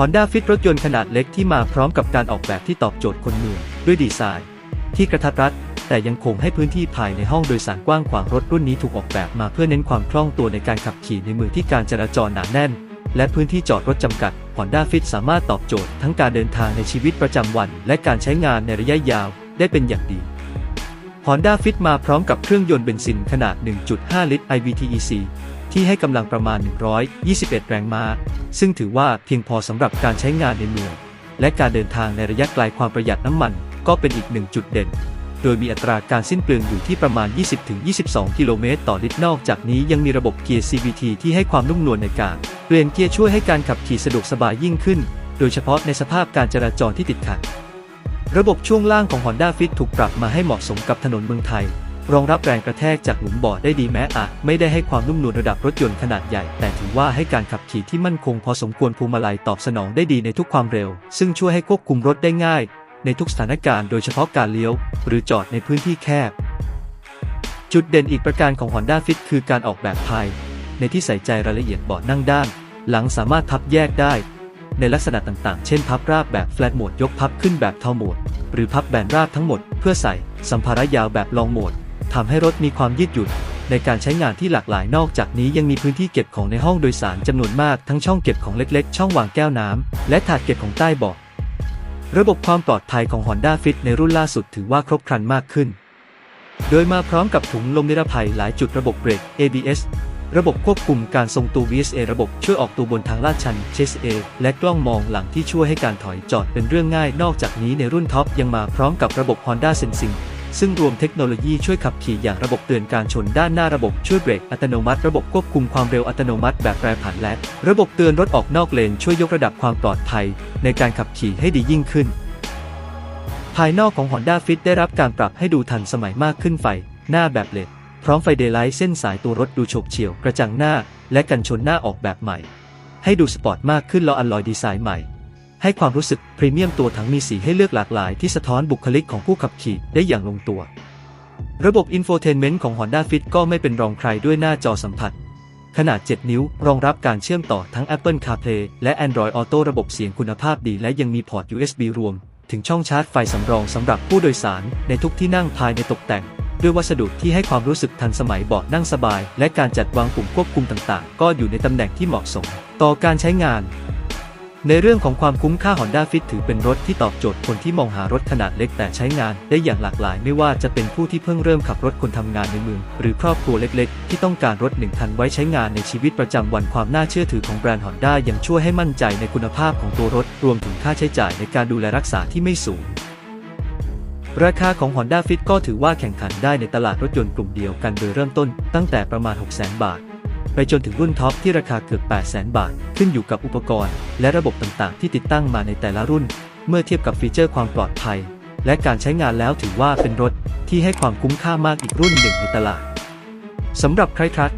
Honda Fit รถยนต์ขนาดเล็กที่มาพร้อมกับการออกแบบที่ตอบโจทย์คนเมือง ด้วยดีไซน์ ที่กระทัดรัด แต่ยังคงให้พื้นที่ภายในห้องโดยสารกว้างขวางรถรุ่นนี้ถูกออกแบบมาเพื่อเน้นความคล่องตัวในการขับขี่ในเมืองที่การจราจรหนาแน่น และพื้นที่จอดรถจำกัด Honda Fit สามารถตอบโจทย์ทั้งการเดินทางในชีวิตประจำวัน และการใช้งานในระยะยาวได้เป็นอย่างดี Honda Fit มาพร้อมกับเครื่องยนต์เบนซินขนาด 1.5 ลิตร IVTEC ที่ให้กำลังประมาณ 121 แรงม้า ซึ่งถือว่าเพียงพอสำหรับการใช้งานในเมือง และการเดินทางในระยะไกลความประหยัดน้ำมัน ก็เป็นอีกหนึ่งจุดเด่น โดยมีอัตราการสิ้นเปลืองอยู่ที่ประมาณ 20-22 กิโลเมตรต่อลิตร นอกจากนี้ยังมีระบบเกียร์ CVT ที่ให้ความนุ่มนวลในการเปลี่ยนเกียร์ช่วยให้การขับขี่สะดวกสบายยิ่งขึ้น โดยเฉพาะในสภาพการจราจรที่ติดขัด ระบบช่วงล่างของ Honda Fit ถูกปรับมาให้เหมาะสมกับถนนเมืองไทย รองรับแรงกระแทกจากหลุมบ่อได้ดีแม้อาจไม่ได้ให้ความนุ่มนวลระดับรถยนต์ขนาดใหญ่ แต่ถือว่าให้การขับขี่ที่มั่นคงพอสมควรพวงมาลัยตอบสนองได้ดีในทุกความเร็ว ซึ่งช่วยให้ควบคุมรถได้ง่าย ในทุกสถานการณ์โดยเฉพาะการเลี้ยว หรือจอดในพื้นที่แคบ จุดเด่นอีกประการของ Honda Fit คือการออกแบบภายในที่ใส่ใจรายละเอียดเบาะนั่งด้าน หลังสามารถพับแยกได้ ในลักษณะต่างๆ เช่นพับราบแบบ flat mode ยกพับขึ้นแบบเทาโหมด หรือพับแบนราบทั้งหมด เพื่อใส่สัมภาระยาวแบบลองโหมดทำให้รถมีความยืดหยุ่นในการใช้งานที่หลากหลายนอกจากนี้ยังมีพื้นที่เก็บของในห้องโดยสารจำนวนมากทั้งช่องเก็บของเล็กๆ ช่องวางแก้วน้ำและถาดเก็บของใต้เบาะระบบความปลอดภัยของ Honda Fit ในรุ่นล่าสุดถือว่าครบครันมากขึ้น โดยมาพร้อมกับถุงลมนิรภัยหลายจุดระบบเบรก ABS ระบบควบคุมการทรงตัว VSA ระบบช่วยออกตัวบนทางลาดชัน CHA และกล้องมองหลังที่ช่วยให้การถอยจอดเป็นเรื่องง่าย นอกจากนี้ในรุ่นท็อปยังมาพร้อมกับระบบ Honda Sensing ซึ่งรวมเทคโนโลยีช่วยขับขี่อย่างระบบเตือนการชนด้านหน้าระบบช่วยเบรกอัตโนมัติ ระบบควบคุมความเร็วอัตโนมัติแบบแปรผันและ ระบบเตือนรถออกนอกเลนช่วยยกระดับความปลอดภัย ในการขับขี่ให้ดียิ่งขึ้น ภายนอกของ Honda Fit ได้รับการปรับให้ดูทันสมัยมากขึ้นไฟ หน้าแบบเลด พร้อมไฟเดย์ไลท์เส้นสายตัวรถดูโฉบเฉี่ยวกระจังหน้า และกันชนหน้าออกแบบใหม่ ให้ดูสปอร์ตมากขึ้นล้ออัลลอยดีไซน์ใหม่ ให้ความรู้สึกพรีเมียมตัวถังมีสีให้เลือกหลากหลายที่สะท้อนบุคลิกของผู้ขับขี่ได้อย่างลงตัว ระบบอินโฟเทนเมนต์ของ Honda Fit ก็ไม่เป็นรองใครด้วยหน้าจอสัมผัส ขนาด 7 นิ้ว รองรับการเชื่อมต่อทั้ง Apple CarPlay และ Android Auto ระบบเสียงคุณภาพดี และยังมีพอร์ต USB รวม ถึงช่องชาร์จไฟสำรองสำหรับผู้โดยสารในทุกที่นั่งภายในตกแต่ง ด้วยวัสดุที่ให้ความรู้สึกทันสมัยเบาะนั่งสบาย และการจัดวางปุ่มควบคุมต่างๆ ก็อยู่ในตำแหน่งที่เหมาะสม ต่อการใช้งาน ในเรื่องของความคุ้มค่า Honda Fit ถือเป็นรถที่ตอบโจทย์คนที่มองหารถขนาดเล็กแต่ใช้งานได้อย่างหลากหลาย ไม่ว่าจะเป็นผู้ที่เพิ่งเริ่มขับรถคนทำงานในเมือง หรือครอบครัวเล็กๆ ที่ต้องการรถหนึ่งคันไว้ใช้งานในชีวิตประจำวันความน่าเชื่อถือของแบรนด์ Honda ยังช่วยให้มั่นใจในคุณภาพของตัวรถ รวมถึงค่าใช้จ่ายในการดูแลรักษาที่ไม่สูง ราคาของ Honda Fit ก็ถือว่าแข่งขันได้ในตลาดรถยนต์กลุ่มเดียวกันโดยเริ่มต้นตั้งแต่ประมาณ 600,000 บาท ไปจนถึงรุ่นท็อปที่ราคาเกือบ 800,000 บาท ขึ้นอยู่กับอุปกรณ์ และระบบต่างๆ ที่ติดตั้งมาในแต่ละรุ่น เมื่อเทียบกับฟีเจอร์ความปลอดภัย และการใช้งานแล้วถือว่าเป็นรถที่ให้ความคุ้มค่ามากอีกรุ่นหนึ่งในตลาดสำหรับใครครับ